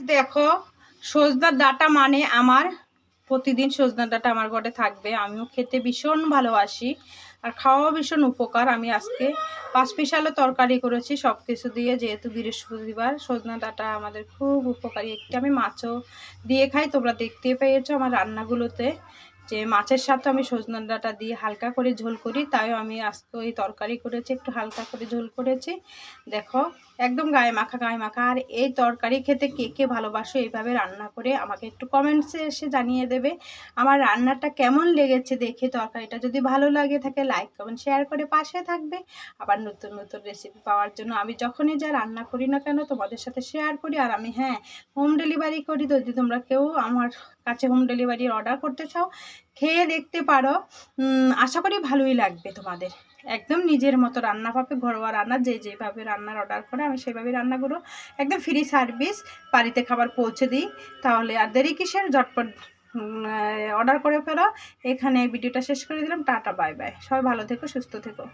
দেখো সজনার ডাটা মানে আমার, প্রতিদিন সজনার ডাটা আমার ঘরে থাকবে। আমিও খেতে ভীষণ ভালোবাসি আর খাওয়াও ভীষণ উপকার। আমি আজকে পাঁচ পিসালো তরকারি করেছি সব কিছু দিয়ে যেহেতু বৃহস্পতিবার, সজনা ডাটা আমাদের খুব উপকারী। একটি আমি মাছও দিয়ে খাই, তোমরা দেখতে পেয়েছ আমার রান্নাগুলোতে। যে মাছের সাথে আমি সজনা ডাঁটা দিয়ে হালকা করে ঝোল করি, তাই আমি আজকে ওই তরকারি করেছি, একটু হালকা করে ঝোল করেছি। দেখো, একদম গায়ে মাখা গায়ে মাখা। আর এই তরকারি খেতে কে কে ভালোবাসো এইভাবে রান্না করে আমাকে একটু কমেন্টসে এসে জানিয়ে দেবে। আমার রান্নাটা কেমন লেগেছে দেখে তরকারিটা যদি ভালো লাগে থাকে লাইক কমেন্ট শেয়ার করে পাশে থাকবে। আবার নতুন নতুন রেসিপি পাওয়ার জন্য আমি যখনই যা রান্না করি না কেন তোমাদের সাথে শেয়ার করি। আর আমি হ্যাঁ হোম ডেলিভারি করি। যদি তোমরা কেউ আমার কাছে হোম ডেলিভারি অর্ডার করতে চাও খেয়ে দেখতে পারো। আশা করি ভালোই লাগবে তোমাদের। একদম নিজের মতো রান্না পাবে ঘরোয়া রান্না, যে যেভাবে রান্নার অর্ডার করে, আমি সেভাবে রান্নাগুলো একদম ফ্রি সার্ভিস বাড়িতে খাবার পৌঁছে দিই। তাহলে আর দেরি কিসের? ঝটপট অর্ডার করে ফেলো। এখানে ভিডিওটা শেষ করে দিলাম। টাটা বাই বাই সবাই ভালো থেকো, সুস্থ থেকো।